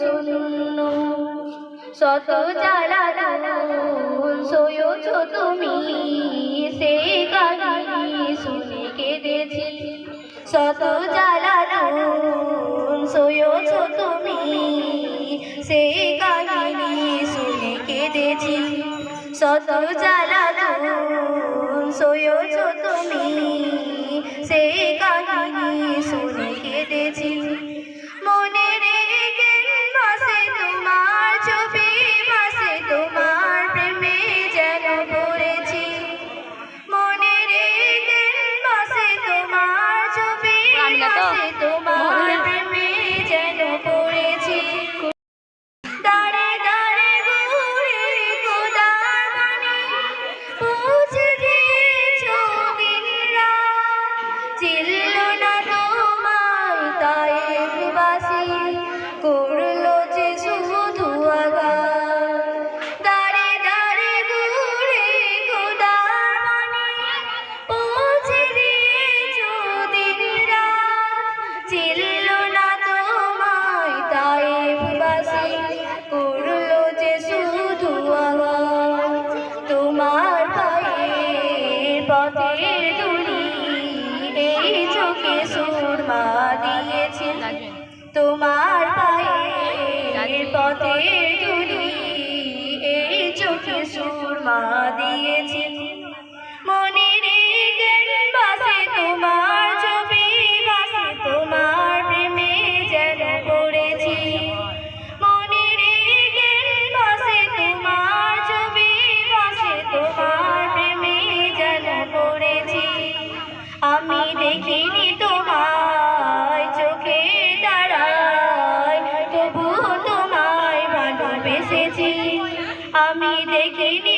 শুনুন শত জ্বালা সয়ছো তুমি সে গানি শুনে কেঁদেছি। শত জ্বালা সয়ছো তুমি সে গানি শুনে কেঁদেছি। শত জ্বালা সয়ছো তুমি বুকে সুরমা দিয়েছে তোমার পায়ে পথে তুলি এই চোখে সুরমা দিয়েছে আমি দেখিনি তোমায় চোখের দ্বারায় তবু তোমায় ভালোবেসেছি আমি দেখিনি